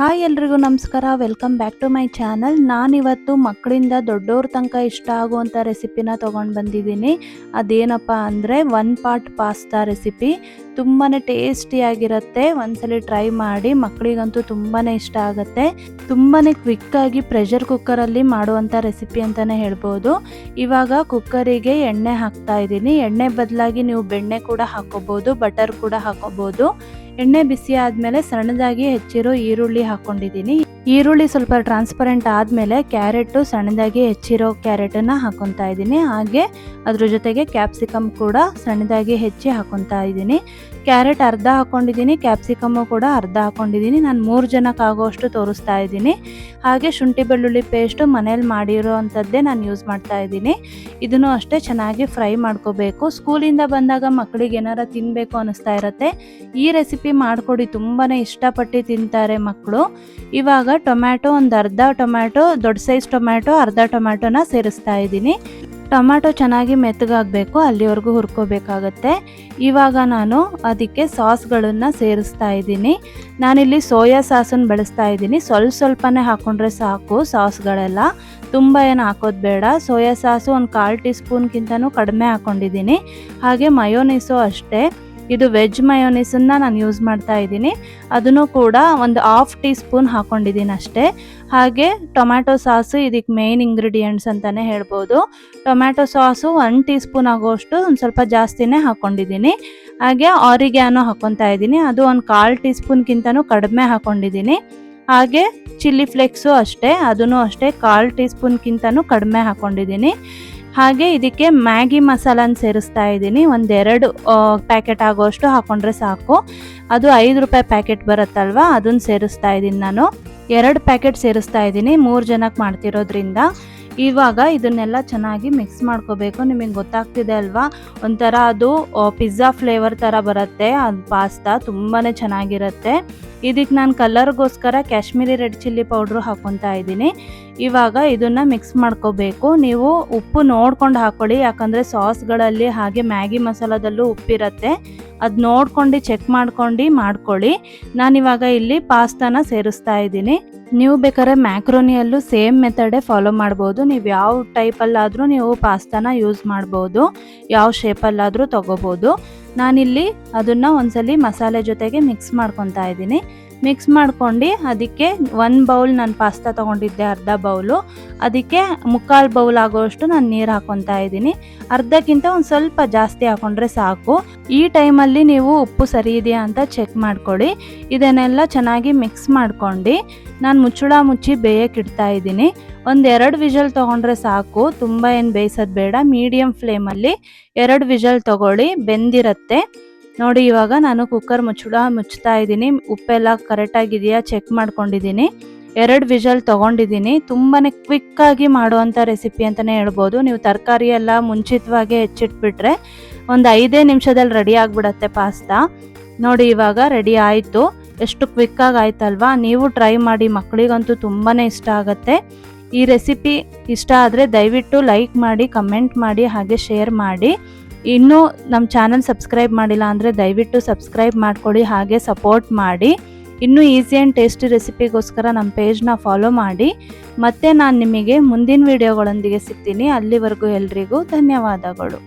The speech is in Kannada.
ಹಾಯ್ ಎಲ್ರಿಗೂ ನಮಸ್ಕಾರ. Welcome back to my channel ನಾನಿವತ್ತು ಮಕ್ಕಳಿಂದ ದೊಡ್ಡವ್ರ ತನಕ ಇಷ್ಟ ಆಗುವಂಥ ರೆಸಿಪಿನ ತೊಗೊಂಡು ಬಂದಿದ್ದೀನಿ. ಅದೇನಪ್ಪ ಅಂದರೆ ಒನ್ ಪಾಟ್ ಪಾಸ್ತಾ ರೆಸಿಪಿ ತುಂಬಾ ಟೇಸ್ಟಿಯಾಗಿರುತ್ತೆ ಒಂದ್ಸಲಿ ಟ್ರೈ ಮಾಡಿ ಮಕ್ಕಳಿಗಂತೂ ತುಂಬಾ ಇಷ್ಟ ಆಗುತ್ತೆ. ತುಂಬಾ ಕ್ವಿಕ್ಕಾಗಿ ಪ್ರೆಷರ್ ಕುಕ್ಕರಲ್ಲಿ ಮಾಡುವಂಥ ರೆಸಿಪಿ ಅಂತಲೇ ಹೇಳ್ಬೋದು. ಇವಾಗ ಕುಕ್ಕರಿಗೆ ಎಣ್ಣೆ ಹಾಕ್ತಾ ಇದ್ದೀನಿ. ಎಣ್ಣೆ ಬದಲಾಗಿ ನೀವು ಬೆಣ್ಣೆ ಕೂಡ ಹಾಕೋಬೋದು ಬಟರ್ ಕೂಡ ಹಾಕೋಬೋದು. ಎಣ್ಣೆ ಬಿಸಿ ಆದ್ಮೇಲೆ ಸಣ್ಣದಾಗಿ ಹೆಚ್ಚಿರೋ ಈರುಳ್ಳಿ ಹಾಕೊಂಡಿದ್ದೀನಿ. ಈರುಳ್ಳಿ ಸ್ವಲ್ಪ ಟ್ರಾನ್ಸ್ಪರೆಂಟ್ ಆದಮೇಲೆ ಕ್ಯಾರೆಟು ಸಣ್ಣದಾಗಿ ಹೆಚ್ಚಿರೋ ಕ್ಯಾರೆಟನ್ನು ಹಾಕೊತಾ ಇದ್ದೀನಿ. ಹಾಗೆ ಅದ್ರ ಜೊತೆಗೆ ಕ್ಯಾಪ್ಸಿಕಮ್ ಕೂಡ ಸಣ್ಣದಾಗಿ ಹೆಚ್ಚಿ ಹಾಕೊತಾ ಇದ್ದೀನಿ. ಕ್ಯಾರೆಟ್ ಅರ್ಧ ಹಾಕೊಂಡಿದ್ದೀನಿ ಕ್ಯಾಪ್ಸಿಕಮ್ಮು ಕೂಡ ಅರ್ಧ ಹಾಕೊಂಡಿದ್ದೀನಿ. ನಾನು ಮೂರು ಜನಕ್ಕಾಗೋಷ್ಟು ತೋರಿಸ್ತಾ ಇದ್ದೀನಿ. ಹಾಗೆ ಶುಂಠಿ ಬೆಳ್ಳುಳ್ಳಿ ಪೇಸ್ಟು ಮನೇಲಿ ಮಾಡಿರೋ ಅಂಥದ್ದೇ ನಾನು ಯೂಸ್ ಮಾಡ್ತಾ ಇದ್ದೀನಿ. ಇದನ್ನು ಅಷ್ಟೇ ಚೆನ್ನಾಗಿ ಫ್ರೈ ಮಾಡ್ಕೋಬೇಕು. ಸ್ಕೂಲಿಂದ ಬಂದಾಗ ಮಕ್ಕಳಿಗೆ ಏನಾರ ತಿನ್ನಬೇಕು ಅನ್ನಿಸ್ತಾ ಇರುತ್ತೆ. ಈ ರೆಸಿಪಿ ಮಾಡಿಕೊಡಿ ತುಂಬಾ ಇಷ್ಟಪಟ್ಟು ತಿಂತಾರೆ ಮಕ್ಕಳು ಇವಾಗ ಟೊಮ್ಯಾಟೊ ಒಂದು ಅರ್ಧ ಟೊಮ್ಯಾಟೊ, ದೊಡ್ಡ ಸೈಜ್ ಟೊಮ್ಯಾಟೊ, ಅರ್ಧ ಟೊಮ್ಯಾಟೊನ ಸೇರಿಸ್ತಾ ಇದ್ದೀನಿ. ಟೊಮ್ಯಾಟೊ ಚೆನ್ನಾಗಿ ಮೆತ್ತಗಾಗಬೇಕು, ಅಲ್ಲಿವರೆಗೂ ಹುರ್ಕೋಬೇಕಾಗತ್ತೆ. ಇವಾಗ ನಾನು ಅದಕ್ಕೆ ಸಾಸ್ಗಳನ್ನು ಸೇರಿಸ್ತಾ ಇದ್ದೀನಿ. ನಾನಿಲ್ಲಿ ಸೋಯಾ ಸಾಸನ್ನು ಬಳಸ್ತಾ ಇದ್ದೀನಿ. ಸ್ವಲ್ಪ ಸ್ವಲ್ಪನೇ ಹಾಕ್ಕೊಂಡ್ರೆ ಸಾಕು ಸಾಸ್ಗಳೆಲ್ಲ. ತುಂಬ ಏನು ಹಾಕೋದು ಬೇಡ. ಸೋಯಾ ಸಾಸು ಒಂದು ಕಾಲು ಟೀ ಸ್ಪೂನ್ಗಿಂತನೂ ಕಡಿಮೆ ಹಾಕ್ಕೊಂಡಿದ್ದೀನಿ ಹಾಗೆ ಮಯೋನೀಸು ಅಷ್ಟೇ. ಇದು ವೆಜ್ ಮಯೋನೀಸನ್ನು ನಾನು ಯೂಸ್ ಮಾಡ್ತಾ ಇದ್ದೀನಿ. ಅದನ್ನು ಕೂಡ ಒಂದು ಹಾಫ್ ಟೀ ಸ್ಪೂನ್ ಹಾಕ್ಕೊಂಡಿದ್ದೀನಿ ಅಷ್ಟೇ. ಹಾಗೆ ಟೊಮ್ಯಾಟೊ ಸಾಸು ಇದಕ್ಕೆ ಮೇಯ್ನ್ ಇಂಗ್ರೀಡಿಯೆಂಟ್ಸ್ ಅಂತಲೇ ಹೇಳ್ಬೋದು. Tomato sauce one teaspoon ಆಗೋಷ್ಟು ಒಂದು ಸ್ವಲ್ಪ ಜಾಸ್ತಿನೇ ಹಾಕ್ಕೊಂಡಿದ್ದೀನಿ ಹಾಗೆ ಆರಿಗ್ಯಾನೋ ಹಾಕ್ಕೊತಾ ಇದ್ದೀನಿ. ಅದು ಒಂದು ಕಾಲು ಟೀ ಸ್ಪೂನ್ಗಿಂತನೂ ಕಡಿಮೆ ಹಾಕ್ಕೊಂಡಿದ್ದೀನಿ ಹಾಗೆ ಚಿಲ್ಲಿ ಫ್ಲೇಕ್ಸು ಅಷ್ಟೇ, ಅದನ್ನು ಅಷ್ಟೇ ಕಾಲು ಟೀ ಸ್ಪೂನ್ಗಿಂತನೂ ಕಡಿಮೆ ಹಾಕ್ಕೊಂಡಿದ್ದೀನಿ ಹಾಗೆ ಇದಕ್ಕೆ ಮ್ಯಾಗಿ ಮಸಾಲನ ಸೇರಿಸ್ತಾ ಇದ್ದೀನಿ, ಒಂದೆರಡು ಪ್ಯಾಕೆಟ್ ಆಗೋಷ್ಟು ಹಾಕೊಂಡ್ರೆ ಸಾಕು. ಅದು ಐದು ರೂಪಾಯಿ ಪ್ಯಾಕೆಟ್ ಬರುತ್ತಲ್ವ ಅದನ್ನು ಸೇರಿಸ್ತಾ ಇದ್ದೀನಿ ನಾನು. ಎರಡು ಪ್ಯಾಕೆಟ್ ಸೇರಿಸ್ತಾ ಇದ್ದೀನಿ, ಮೂರು ಜನಕ್ಕೆ ಮಾಡ್ತಿರೋದ್ರಿಂದ. ಇವಾಗ ಇದನ್ನೆಲ್ಲ ಚೆನ್ನಾಗಿ ಮಿಕ್ಸ್ ಮಾಡ್ಕೋಬೇಕು. ನಿಮಗೆ ಗೊತ್ತಾಗ್ತಿದೆ ಅಲ್ವಾ? ಒಂಥರ ಅದು ಪಿಜ್ಜಾ ಫ್ಲೇವರ್ ಥರ ಬರುತ್ತೆ. ಅದು ಪಾಸ್ತಾ ತುಂಬಾ ಚೆನ್ನಾಗಿರುತ್ತೆ. ಇದಕ್ಕೆ ನಾನು ಕಲರ್ಗೋಸ್ಕರ ಕಾಶ್ಮೀರಿ ರೆಡ್ ಚಿಲ್ಲಿ ಪೌಡ್ರು ಹಾಕ್ಕೊತಾ ಇದ್ದೀನಿ. ಇವಾಗ ಇದನ್ನು ಮಿಕ್ಸ್ ಮಾಡ್ಕೋಬೇಕು. ನೀವು ಉಪ್ಪು ನೋಡ್ಕೊಂಡು ಹಾಕ್ಕೊಳ್ಳಿ ಯಾಕಂದರೆ ಸಾಸ್ಗಳಲ್ಲಿ ಹಾಗೆ ಮ್ಯಾಗಿ ಮಸಾಲದಲ್ಲೂ ಉಪ್ಪಿರುತ್ತೆ. ಅದು ನೋಡ್ಕೊಂಡು ಚೆಕ್ ಮಾಡ್ಕೊಂಡು ಮಾಡ್ಕೊಳ್ಳಿ. ನಾನಿವಾಗ ಇಲ್ಲಿ ಪಾಸ್ತಾನ ಸೇರಿಸ್ತಾ ಇದ್ದೀನಿ. ನೀವು ಬೇಕಾದ್ರೆ ಮ್ಯಾಕ್ರೋನಿಯಲ್ಲೂ ಸೇಮ್ ಮೆಥಡೇ ಫಾಲೋ ಮಾಡ್ಬೋದು. ನೀವು ಯಾವ ಟೈಪಲ್ಲಾದರೂ ನೀವು ಪಾಸ್ತಾನ ಯೂಸ್ ಮಾಡ್ಬೋದು. ಯಾವ ಶೇಪಲ್ಲಾದರೂ ತೊಗೋಬೋದು. ನಾನಿಲ್ಲಿ ಅದನ್ನು ಒಂದ್ಸಲಿ ಮಸಾಲೆ ಜೊತೆಗೆ ಮಿಕ್ಸ್ ಮಾಡ್ಕೊತಾ ಇದ್ದೀನಿ. ಮಿಕ್ಸ್ ಮಾಡ್ಕೊಂಡು ಅದಕ್ಕೆ ಒಂದು ಬೌಲ್ ನಾನು ಪಾಸ್ತಾ ತೊಗೊಂಡಿದ್ದೆ, ಅರ್ಧ ಬೌಲು ಅದಕ್ಕೆ ಮುಕ್ಕಾಲು ಬೌಲ್ ಆಗೋಷ್ಟು ನಾನು ನೀರು ಹಾಕೊತಾ ಇದ್ದೀನಿ. ಅರ್ಧಕ್ಕಿಂತ ಒಂದು ಸ್ವಲ್ಪ ಜಾಸ್ತಿ ಹಾಕೊಂಡ್ರೆ ಸಾಕು. ಈ ಟೈಮಲ್ಲಿ ನೀವು ಉಪ್ಪು ಸರಿ ಇದೆಯಾ ಅಂತ ಚೆಕ್ ಮಾಡ್ಕೊಳ್ಳಿ. ಇದನ್ನೆಲ್ಲ ಚೆನ್ನಾಗಿ ಮಿಕ್ಸ್ ಮಾಡ್ಕೊಂಡು ನಾನು ಮುಚ್ಚಳ ಮುಚ್ಚಿ ಬೇಯಕ್ಕೆ ಇಡ್ತಾ ಇದ್ದೀನಿ. ಒಂದು ಎರಡು ವಿಷಲ್ ತೊಗೊಂಡ್ರೆ ಸಾಕು. ತುಂಬ ಏನು ಬೇಯಿಸೋದು ಬೇಡ. ಮೀಡಿಯಮ್ ಫ್ಲೇಮಲ್ಲಿ ಎರಡು ವಿಷಲ್ ತೊಗೊಳ್ಳಿ. ಬೆಂದಿರುತ್ತೆ. ನೋಡಿ, ಇವಾಗ ನಾನು ಕುಕ್ಕರ್ ಮುಚ್ಚಳ ಮುಚ್ತಾ ಇದ್ದೀನಿ. ಉಪ್ಪೆಲ್ಲ ಕರೆಕ್ಟಾಗಿದೆಯಾ ಚೆಕ್ ಮಾಡ್ಕೊಂಡಿದ್ದೀನಿ. ಎರಡು ವಿಷಲ್ ತೊಗೊಂಡಿದ್ದೀನಿ. ತುಂಬಾ ಕ್ವಿಕ್ಕಾಗಿ ಮಾಡುವಂಥ ರೆಸಿಪಿ ಅಂತಲೇ ಹೇಳ್ಬೋದು. ನೀವು ತರಕಾರಿ ಎಲ್ಲ ಮುಂಚಿತವಾಗಿ ಹೆಚ್ಚಿಟ್ಬಿಟ್ರೆ ಒಂದು ಐದೇ ನಿಮಿಷದಲ್ಲಿ ರೆಡಿ ಆಗಿಬಿಡತ್ತೆ ಪಾಸ್ತಾ ನೋಡಿ, ಇವಾಗ ರೆಡಿ ಆಯಿತು. ಎಷ್ಟು ಕ್ವಿಕ್ಕಾಗಿ ಆಯ್ತಲ್ವಾ? ನೀವು ಟ್ರೈ ಮಾಡಿ ಮಕ್ಕಳಿಗಂತೂ ತುಂಬಾ ಇಷ್ಟ ಆಗುತ್ತೆ. ಈ ರೆಸಿಪಿ ಇಷ್ಟ ಆದರೆ ದಯವಿಟ್ಟು ಲೈಕ್ ಮಾಡಿ ಕಮೆಂಟ್ ಮಾಡಿ, ಹಾಗೆ ಶೇರ್ ಮಾಡಿ. ಇನ್ನೂ ನಮ್ಮ ಚಾನಲ್ ಸಬ್ಸ್ಕ್ರೈಬ್ ಮಾಡಿಲ್ಲ ಅಂದರೆ ದಯವಿಟ್ಟು ಸಬ್ಸ್ಕ್ರೈಬ್ ಮಾಡ್ಕೊಡಿ, ಹಾಗೆ ಸಪೋರ್ಟ್ ಮಾಡಿ. ಇನ್ನೂ ಈಸಿ ಆ್ಯಂಡ್ ಟೇಸ್ಟಿ ರೆಸಿಪಿಗೋಸ್ಕರ ನಮ್ಮ ಪೇಜ್ನ ಫಾಲೋ ಮಾಡಿ. ಮತ್ತೆ ನಾನು ನಿಮಗೆ ಮುಂದಿನ ವೀಡಿಯೋಗಳೊಂದಿಗೆ ಸಿಗ್ತೀನಿ. ಅಲ್ಲಿವರೆಗೂ ಎಲ್ರಿಗೂ ಧನ್ಯವಾದಗಳು.